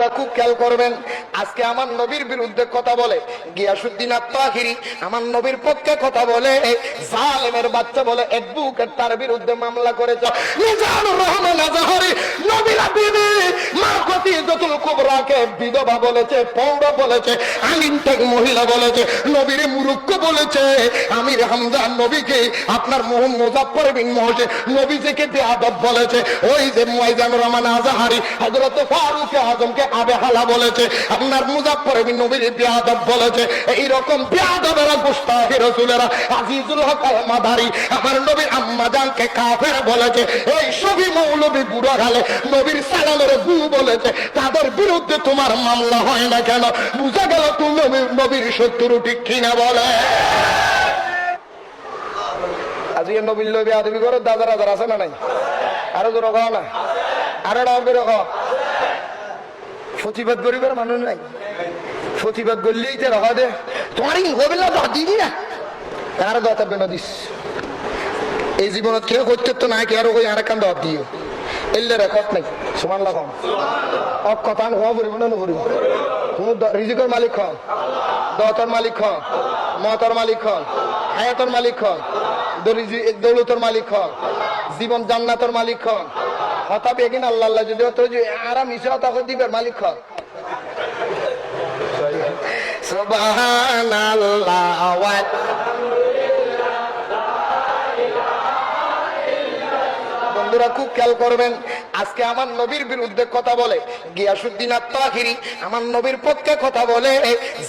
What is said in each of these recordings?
বন্ধুরা খুব খেয়াল করবেন, আজকে আমার নবীর বিরুদ্ধে কথা বলে গিয়াসুদ্দিন আত্মাহিরি, আমার নবীর পক্ষে কথা বলে, জালেমের বাচ্চা বলে অ্যাডভোকেট তার বিরুদ্ধে মামলা করেছে। রহমান নবীরা মা খতিজাতুল কুবরাকে বিধবা বলেছে, পৌরা বলেছে মহিলা বলেছে, নবীর বলেছে। হামজা নবীকে, আপনার মোহাম্মদ মুজাফফর বিন মহসে নবীজিকে বেয়াদব বলেছে। ওই যে মুয়াইজানুর রহমান আজাহারি, হযরত ফারুক আজমকে আবে হালা বলেছে, আপনার নবীর বলেছে এই রকম বেয়াদবেরা গুস্তাখি রাসূলেরা আজিজুল হক মাদারি, আমার নবীর আম্মা জানকে কাফের বলেছে, এই সবই মৌলবী গালে নবীর সালামের গু বলেছে, তাদের বিরুদ্ধে তোমার মামলা হয় না কেন? বুঝা গেল তুমি নবীর- শত্রু ঠিক কিনা বলে। আজকে নবীর লবি আদবি করে দাদা রাজার আছে না নাই? আরও জোর না? আরও খাও প্রতিবাদ করিবার মানুষ নাই। প্রতিবাদ করলেই তো রহা দে। তোমার ই হবে না দিবি না। আর দত বেন দিস? এই জীবনত কেউ করতে তো নাই কে আরও কই আর কান দহ দিও। এলে রেকর্ড নাই। সমান লাগাম অক কথা হওয়া পড়িব না নপড়িব তুমি রিজিকের মালিক হন দতর মালিক হন মতর মালিক হন হায়াতর মালিক হন দৌলতর মালিক হন জীবন জান্নাতর মালিক হন হতা বেগিন আল্লাহ আল্লাহ যদি হতো যে আরাম ইসে হতা দিবের মালিক সুবহানাল্লাহ। বন্ধুরা খুব খেয়াল করবেন আজকে আমার নবীর বিরুদ্ধে কথা বলে গিয়াসুদ্দিন আত্মাহিরি আমার নবীর পক্ষে কথা বলে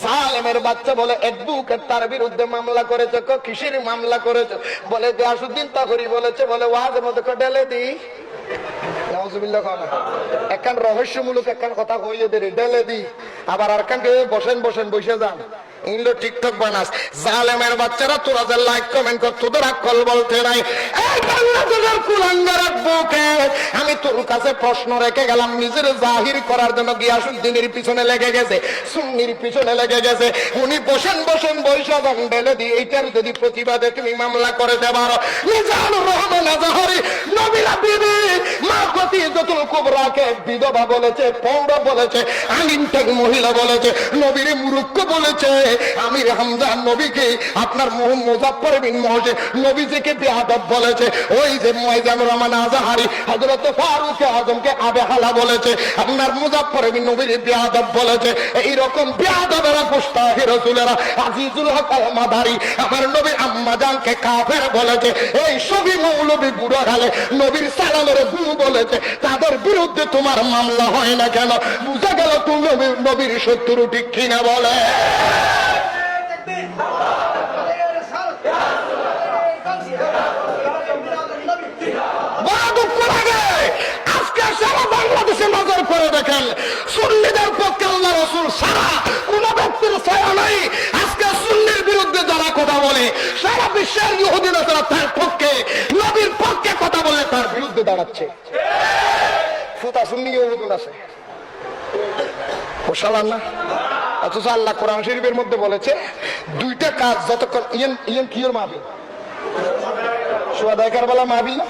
জালেমের বাচ্চা বলে অ্যাডভোকেট তার বিরুদ্ধে মামলা করেছে কিসের মামলা করেছে? বলে গিয়াসুদ্দিন তাহিরি বলেছে বলে ওয়াজ মধ্যে ডেলে দি একখান রহস্যমূলক একখান কথা কইয়ে দে ডেলে দি। আবার বসেন বসেন, বসে যান। ইনলো টিকটক বানাস। জালেমের বাচ্চারা তোরা যে লাইক কমেন্ট কর, তোদের আকল বলতে নাই। আমি তোর কাছে প্রশ্ন রেখে গেলাম, নিজের জাহির করার জন্য গিয়াসুদ্দিনের পিছনে লেগে গেছে, সুন্নির পিছনে লেগে গেছে। উনি বসেন বসেন বৈশা যান, ডেলে দি। এইটার যদি প্রতিবাদে তুমি মামলা করে দেবার রহমান আজাহারি নবীরা বিবি মা খতিজাতুল কুবরাকে বিধবা বলেছে পৌরা বলেছে, আলিম টেক মহিলা বলেছে, নবীর মুরুক্ষ বলেছে। আমির হামজা নবীকে, আপনার মুজাফফর বিন মহসে নবীজিকে বেয়াদব বলেছে। ওই যে মুয়াইজানুর রহমান আজাহারি, হযরত ফারুক আজমকে আবে হালা বলেছে। আপনার মুজাফফর বিন নবীর বেয়াদব বলেছে। এই রকম বেয়াদবেরা গুস্তাখি রাসূলেরা, আজিজুল হক আল মাদারি, আমার নবীর আম্মা জানকে কাফের বলেছে। এই সবই মৌলবী বুড়ো গালে নবীর সালামের গু বলেছে। তাদের বিরুদ্ধে তোমার মামলা হয় না কেন? বুঝা গেল তুমি নবীর- শত্রু ঠিক কিনা বলে? নজর করে সারা ছায়া নাই। বিরুদ্ধে কথা বলে, সারা বিশ্বের তারা পক্ষে, নবীর পক্ষে কথা বলে তার বিরুদ্ধে দাঁড়াচ্ছে। সুন্নি ইহুদুন আছে? ওসালাম না। অথচ আল্লাহ কোরআন শরীফের মধ্যে বলেছে, দুইটা কাজ যতক্ষণ ইয়েন ইয়েন কিয়র মাহবিল সোহাদায় কারবালা মাবি না?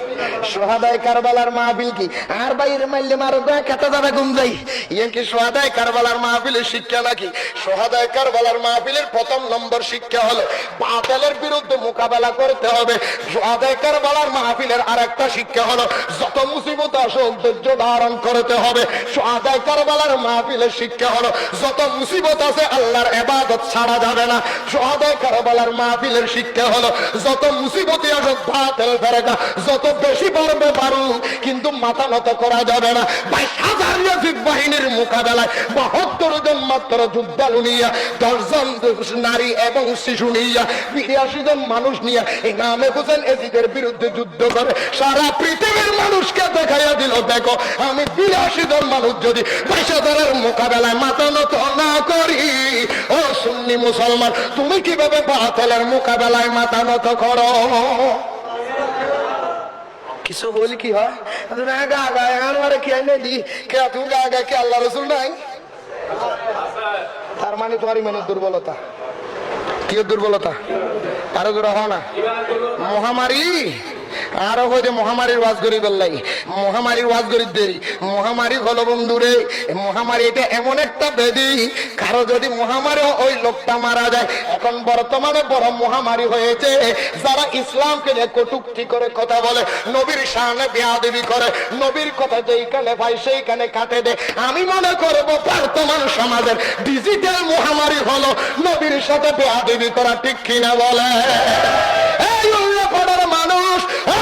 সোহাদায় কারবালার মাহবিল কি? আর বাইরে মাইলে মারো দা কেটে যাবে গুম যাই। ইয়ে কি সোহাদায় কারবালার মাহবিলের শিক্ষা নাকি? সোহাদায় কারবালার মাহবিলের প্রথম নম্বর শিক্ষা হলো, বাতিলের বিরুদ্ধে মোকাবেলা করতে হবে। সোহাদায় কারবালার মাহবিলের আরেকটা শিক্ষা হলো, যত মুসিবত আসুক, ধৈর্য ধারণ করতে হবে। সোহাদায় কারবালার মাহবিলের শিক্ষা হলো, যত মুসিবত আছে আল্লাহর এবাদত ছাড়া যাবে না। সোহাদায় কারবালার মাহবিলের শিক্ষা হলো, যত মুসিবতে আসুক, বাতিল ফেরেকা যত বেশি পারবে পারুক কিন্তু মাথা নত করা যাবে না। হাজার বাহিনীর মোকাবেলায় বাহাত্তর জন মাত্র যুদ্ধালু নিয়া, দশজন নারী এবং শিশু নিয়া, বিরাশি জন মানুষ নিয়া ইমামে হোসেন এজিদের বিরুদ্ধে যুদ্ধ করে সারা পৃথিবীর মানুষকে দেখাইয়া দিল, দেখো, আমি বিরাশি জন মানুষ যদি বাইশ হাজারের মোকাবেলায় মাথা নত না করি, ও সুন্নি মুসলমান, তুমি কীভাবে বাতিলের মোকাবেলায় মাথা নত করো? কিছু হল কি হয় গা গা আমার কি আইনে দি কে তুমি গা গা কে আল্লাহ রসুল নাই তার মানে তোমার ইমানের দুর্বলতা কি দুর্বলতা আরও জোর হও না মহামারী আরও হইতে মহামারীর ওয়াজ করি বললাই। মহামারীর ওয়াজ করি দেরি মহামারী হলো বন্ধুরে মহামারী এটা এমন একটা বেদি কারও যদি মহামারী ওই লোকটা মারা যায়। এখন বর্তমানে বড় মহামারী হয়েছে। যারা ইসলামকে নিয়ে কটুক্তি করে কথা বলে, নবীর সামনে বেয়াদেবি করে, নবীর কথা যেইখানে ভাই, সেইখানে কাটে দে আমি মনে করব বর্তমান সমাজের ডিজিটাল মহামারী হলো নবীর সাথে বেয়াদেবি করা, ঠিক কিনা বলে?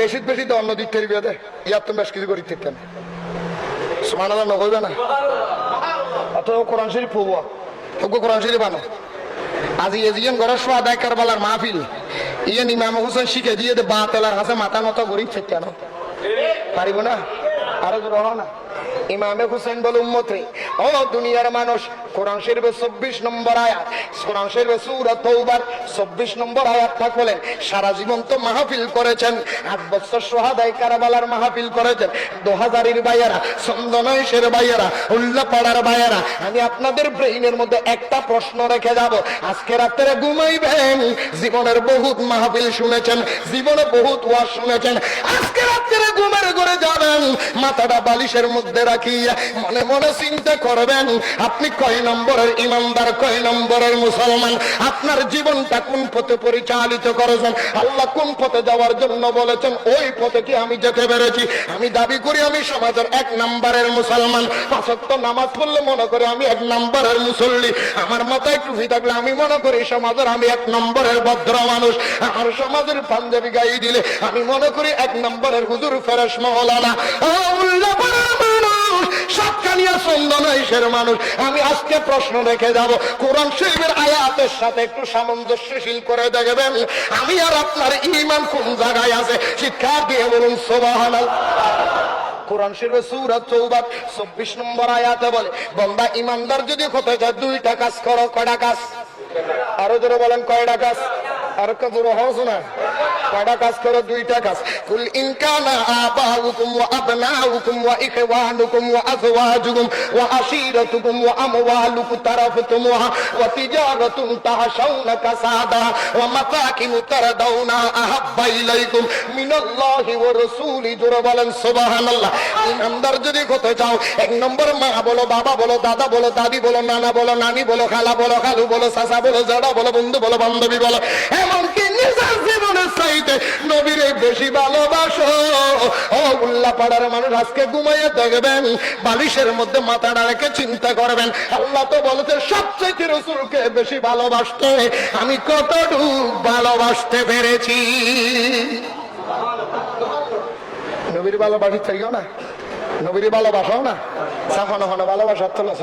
বেশি বেশি তো অন্য দিক থেকে দে ইয়ার তো বেশ কিছু করি নকইবে না? অত কোরআন শরীফ পড়ব। ওকে কোরআন শরীফ আনো। আজি এজিয়ান ঘরের সোয়া দায় কারবালার মাহফিল। ইয়ে ইমাম হোসেন শিখে দিয়ে দে বা তেলার হাসে মাথা নত করি ঠিক কেন পারিব না? আরও জোর হও না? ইমামে হুসেন বল উম্মতে, ও দুনিয়ার মানুষ কোরআন শরীফের চব্বিশ নম্বর আয়াত, কোরআন শরীফের নম্বর আয়াতটা সারা জীবন তো মাহফিল করেছেন, আট বছর মাহফিল করেছেন। দু হাজারের বাইয়ারা বাইয়ারা উল্লাপাড়ার বাইয়ারা আমি আপনাদের ব্রেইনের মধ্যে একটা প্রশ্ন রেখে যাব। আজকে রাত্রে ঘুমাইবেন, জীবনের বহুত মাহফিল শুনেছেন, জীবনে বহুত ওয়াজ শুনেছেন। আজকে রাত্রে ঘুমের ঘরে যাবেন, মাথাটা বালিশের মধ্যে রাখিয়া মনে মনে চিন্তা করবেন, আপনি কয় নম্বরের ইমানদার, কয় নম্বরের মুসলমান? আপনার জীবনটা কোন পথে পরিচালিত করেছেন? আল্লাহ কোন পথে যাওয়ার জন্য বলেছেন, ওই পথে কি আমি যেতে পেরেছি? আমি দাবি করি আমি সমাজের এক নম্বরের মুসলমান। পাঁচত্ব নামাজ পড়লে মনে করি আমি এক নম্বরের মুসল্লি। আমার মাথায় টুপি থাকলে আমি মনে করি সমাজের আমি এক নম্বরের ভদ্র মানুষ। আমার সমাজের পাঞ্জাবি গাই দিলে আমি মনে করি এক নম্বরের হুজুর ফেরেশ মহলানা উল্লাপাড়ার মানুষ। আমি আজকে প্রশ্ন রেখে যাব। কোরআন শরীফের আয়াতের সাথে একটু সামঞ্জস্যশীল করে দেখবেন। আমি আর আপনার ইমান কোন জায়গায় আছে? শিক্ষা দিয়ে বলুন সোবাহান কোরআন শরীফের সূরা তৌবা 24 নম্বর আয়াতে বলে, বান্দা ইমানদার যদি হতে যায় দুইটা কাজ করো, কয়টা কাজ? আরও জোরে বলেন, কয়টা কাজ? যদি হতে চাও, এক নম্বর মা বলো, বাবা বলো, দাদা বলো, দাদি বলো, নানা বলো, নানি বলো, খালা বলো, খালু বলো, চাচা বলো জাডা বলো, বন্ধু বলো, বান্ধবী বলো এমনকি নিজের জীবনের চাইতে নবীরে বেশি ভালোবাসো। ও পাড়ার মানুষ, আজকে ঘুমাইয়ে দেখবেন, বালিশের মধ্যে মাথাটা রেখে চিন্তা করবেন, আল্লাহ তো বলেছে সবচেয়ে রসুলকে বেশি ভালোবাসতে আমি কতটুকু ভালোবাসতে পেরেছি। নবীর ভালোবাসি, চাইও না? নবীর ভালোবাসাও না? সাফানো ফানো ভালোবাসার তো না